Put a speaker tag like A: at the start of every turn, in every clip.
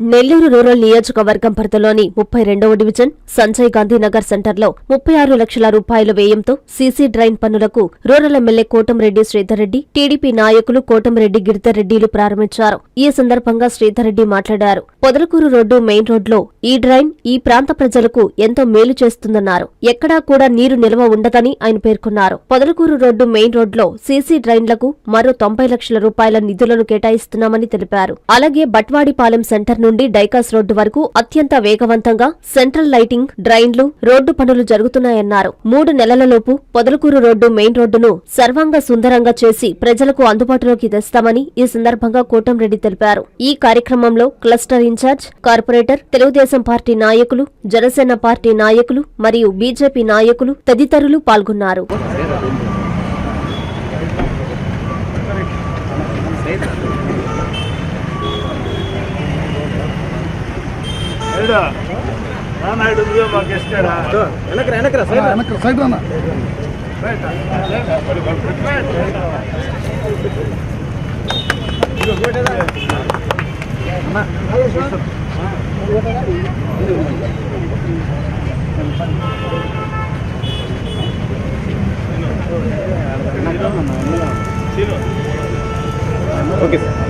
A: Nellore rural నియోజకవర్గం పరిధిలోని ముప్పై రెండవ డివిజన్ సంజయ్ గాంధీ నగర్ సెంటర్లో ముప్పై ఆరు లక్షల రూపాయల వ్యయంతో సీసీ డ్రైన్ పనులకు rural MLA Kotamreddy Sridhar Reddy TDP నాయకులు కోటంరెడ్డి గిరిధర్రెడ్డిలు ప్రారంభించారు. ఈ సందర్భంగా శ్రీధర్రెడ్డి మాట్లాడారు. పొదలకూరు రోడ్డు మెయిన్ రోడ్లో ఈ డ్రైన్ ఈ ప్రాంత ప్రజలకు ఎంతో మేలు చేస్తుందన్నారు. ఎక్కడా కూడా నీరు నిల్వ ఉండదని ఆయన పేర్కొన్నారు. పొదలకూరు రోడ్డు మెయిన్ రోడ్లో సీసీ డ్రైన్లకు మరో తొంభై లక్షల రూపాయల నిధులను కేటాయిస్తున్నామని తెలిపారు. అలాగే బట్వాడిపాలెం సెంటర్ నుండి డైకాస్ రోడ్డు వరకు అత్యంత వేగవంతంగా సెంట్రల్ లైటింగ్ డ్రైన్లు రోడ్డు పనులు జరుగుతున్నాయన్నారు. మూడు నెలలలోపు పొదలకూరు రోడ్డు మెయిన్ రోడ్డును సర్వాంగ సుందరంగా చేసి ప్రజలకు అందుబాటులోకి తెస్తామని ఈ సందర్భంగా కోటంరెడ్డి తెలిపారు. ఈ కార్యక్రమంలో cluster in-charge corporator Telugu Desam party నాయకులు జనసేన పార్టీ నాయకులు మరియు బీజేపీ నాయకులు తదితరులు పాల్గొన్నారు.
B: ನಾನು ಹಿಡಿದ್ರೆ
C: ಮಾಕೆ ಎಷ್ಟೇಡ ಎನಕ್ರ
D: ಎನಕ್ರ ಸೈಡ್
B: ಎನಕ್ರ ಸೈಡ್ ಅನ್ನ ಓಕೆ ಸರ್.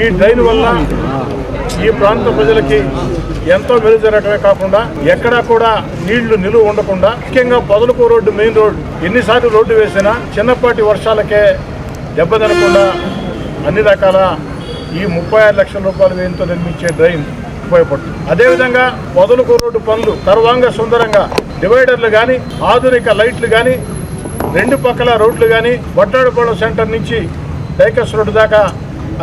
C: ఈ డ్రైన్ వల్ల ఈ ప్రాంత ప్రజలకి ఎంతో మెరుగు జరగటమే కాకుండా ఎక్కడా కూడా నీళ్ళు నిలువ ఉండకుండా ముఖ్యంగా పొదలకు రోడ్డు మెయిన్ రోడ్ ఎన్నిసార్లు రోడ్డు వేసినా చిన్నపాటి వర్షాలకే దెబ్బతినకుండా అన్ని రకాల ఈ ముప్పై ఆరు లక్షల రూపాయల వ్యయంతో నిర్మించే డ్రైన్ ఉపయోగపడుతుంది. అదేవిధంగా పొదలకు రోడ్డు పనులు తర్వాంగా సుందరంగా డివైడర్లు కానీ ఆధునిక లైట్లు కానీ రెండు పక్కల రోడ్లు కానీ బట్టాడుపాడు సెంటర్ నుంచి డైకస్ రోడ్డు దాకా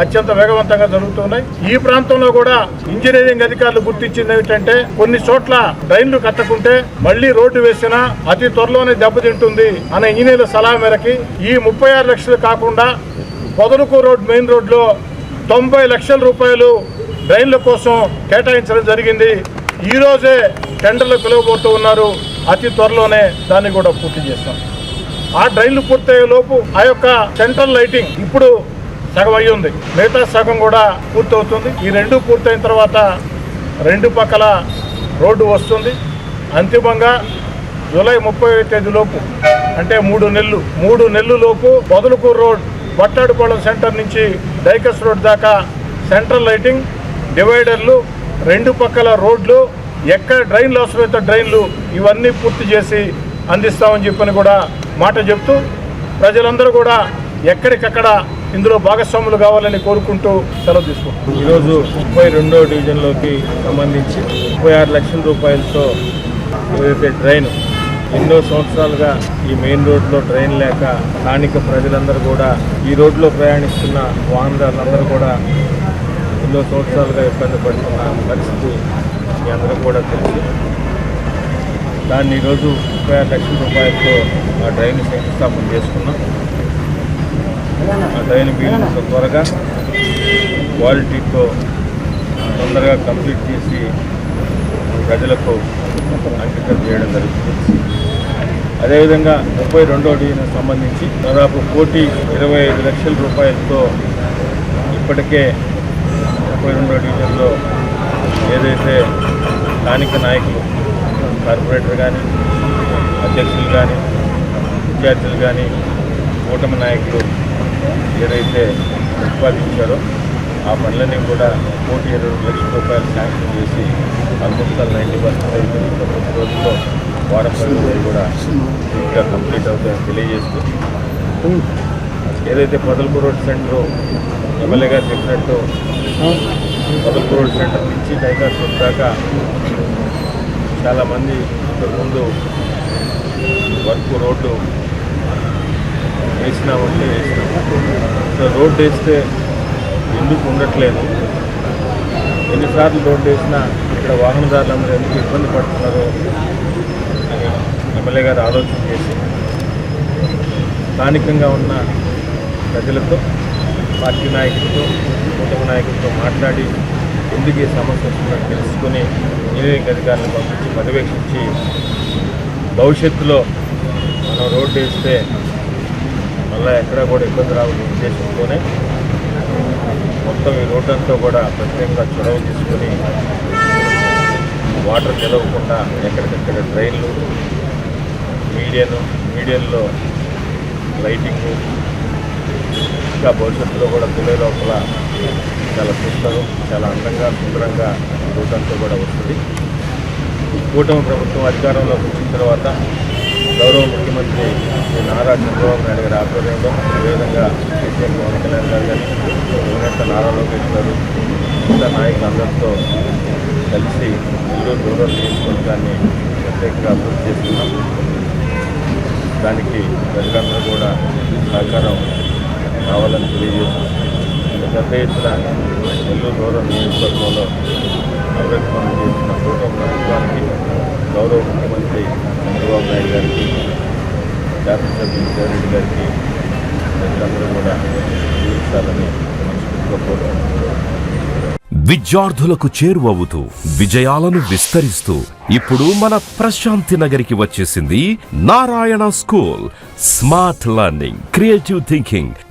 C: అత్యంత వేగవంతంగా జరుగుతున్నాయి. ఈ ప్రాంతంలో కూడా ఇంజనీరింగ్ అధికారులు గుర్తించింది ఏమిటంటే కొన్ని చోట్ల డ్రైన్లు కట్టకుంటే మళ్ళీ రోడ్డు వేసినా అతి త్వరలోనే దెబ్బతింటుంది అనే ఇంజనీర్ల సలహా మేరకి ఈ ముప్పై ఆరు లక్షలు కాకుండా పొదలుకు రోడ్ మెయిన్ రోడ్లో తొంభై లక్షల రూపాయలు డ్రైన్ల కోసం కేటాయించడం జరిగింది. ఈరోజే టెండర్లు పిలువబోతూ ఉన్నారు. అతి త్వరలోనే దాన్ని కూడా పూర్తి చేస్తాం. ఆ డ్రైన్లు పూర్తయ్యే లోపు ఆ యొక్క సెంట్రల్ లైటింగ్ ఇప్పుడు సగం అయి ఉంది. మిగతా సగం కూడా పూర్తవుతుంది. ఈ రెండు పూర్తయిన తర్వాత రెండు పక్కల రోడ్డు వస్తుంది. అంతిమంగా జూలై ముప్పై తేదీలోపు అంటే మూడు నెలలు మూడు నెలలు లోపు రోడ్ బట్టాడుపాళెం సెంటర్ నుంచి డైకస్ రోడ్ దాకా సెంట్రల్ లైటింగ్ డివైడర్లు రెండు పక్కల రోడ్లు ఎక్కడ డ్రైన్లు అవసరమైతే డ్రైన్లు ఇవన్నీ పూర్తి చేసి అందిస్తామని చెప్పని కూడా మాట చెప్తూ ప్రజలందరూ కూడా ఎక్కడికక్కడ ఇందులో భాగస్వాములు కావాలని కోరుకుంటూ సెలవు తీసుకుంటాం
E: ఈరోజు ముప్పై రెండో డివిజన్లోకి సంబంధించి ముప్పై ఆరు లక్షల రూపాయలతో ఏదైతే డ్రైన్ ఎన్నో సంవత్సరాలుగా ఈ మెయిన్ రోడ్లో డ్రైన్ లేక స్థానిక ప్రజలందరూ కూడా ఈ రోడ్లో ప్రయాణిస్తున్న వాహనదారులందరూ కూడా ఎన్నో సంవత్సరాలుగా ఇబ్బంది పడుతున్న పరిస్థితి మీ అందరూ కూడా తెలుసు. దాన్ని ఈరోజు ముప్పై ఆరు లక్షల రూపాయలతో ఆ డ్రైన్ శంకుస్థాపన చేసుకున్నాం. ఆ బిల్డింగ్స్ త్వరగా క్వాలిటీతో తొందరగా కంప్లీట్ చేసి ప్రజలకు అంకితం చేయడం జరుగుతుంది. అదేవిధంగా ముప్పై రెండో డివిజన్ సంబంధించి దాదాపు కోటి ఇరవై ఐదు లక్షల రూపాయలతో ఇప్పటికే ముప్పై రెండో డివిజన్లో ఏదైతే స్థానిక నాయకులు కార్పొరేటర్ కానీ అధ్యక్షులు కానీ విద్యార్థులు కానీ కూటమి నాయకులు ఏదైతే ప్రతిపాదించారో ఆ పనులన్నీ కూడా కోటి ఇరవై లక్షల రూపాయలు శాంక్షన్ చేసి ఆల్మోస్ట్ నైంటీ పర్సెంట్ అయిపోయింది ఇంకా కొద్ది రోజుల్లో వారం పనులు కూడా ఇంకా కంప్లీట్ అవుతాయని తెలియజేస్తూ ఏదైతే పొదలపూర్ రోడ్ సెంటర్ ఎమ్మెల్యే గారు చెప్పినట్టు పొదలపూర్ రోడ్ సెంటర్ నుంచి టైగర్స్ దాకా చాలామంది ఇంతకుముందు వర్క్ రోడ్డు వేసినామంటే వేసినాము సో రోడ్డు వేస్తే ఎందుకు ఉండట్లేదు? ఎన్నిసార్లు రోడ్డు వేసినా ఇక్కడ వాహనదారులందరూ ఎందుకు ఇబ్బంది పడుతున్నారో అని ఎమ్మెల్యే గారు ఆలోచన చేసి స్థానికంగా ఉన్న ప్రజలతో పార్టీ నాయకులతో కుటుంబ నాయకులతో మాట్లాడి ఎందుకు ఈ సమస్య వస్తుందని తెలుసుకుని ఇంజనీరింగ్ అధికారులను పంపించి పర్యవేక్షించి భవిష్యత్తులో మనం రోడ్డు వేస్తే మళ్ళీ ఎక్కడ కూడా ఇబ్బంది రావాలనే ఉద్దేశంతోనే మొత్తం ఈ రోడ్డు అంతా కూడా ప్రత్యేకంగా చొరవ తీసుకొని వాటర్ నిలవకుండా ఎక్కడికక్కడ డ్రైన్లు మీడియను మీడియన్లో లైటింగ్ ఇంకా భవిష్యత్తులో కూడా తెలియ లోపల చాలా సుందరం చాలా అందంగా సుందరంగా ఈ రోడ్డు అంతా కూడా వస్తుంది. కూటమి ప్రభుత్వం అధికారంలోకి వచ్చిన తర్వాత గౌరవ ముఖ్యమంత్రి శ్రీ నారా చంద్రబాబు నాయుడు గారి ఆధ్వర్యంలో అదేవిధంగా సీఎం పవన్ కళ్యాణ్ గారు గారు యువనేత నారా లోకేష్ గారు మిగతా నాయకులందరితో కలిసి నెల్లూరు రూరల్ నియోజకవర్గాన్ని ప్రత్యేకంగా అభివృద్ధి చేస్తున్నాం. దానికి ప్రజలందరూ కూడా సహకారం కావాలని తెలియజేస్తున్నాం. పెద్ద ఎత్తున నెల్లూరు రూరల్ నియోజకవర్గంలో అభివృద్ధి పనులు చేసిన కూటమి ప్రభుత్వానికి గౌరవం ముఖ్యమంత్రి చంద్రబాబు నాయుడు గారికి శాసనసభ్యులు విజయారెడ్డి గారికి ప్రజలందరూ కూడా జీవించాలని మనస్ఫూర్తిగా కోరుకుంటున్నాను.
D: విద్యార్థులకు చేరువవుతూ విజయాలను విస్తరిస్తూ ఇప్పుడు మన ప్రశాంతి నగరికి వచ్చేసింది Narayana school. Smart learning creative thinking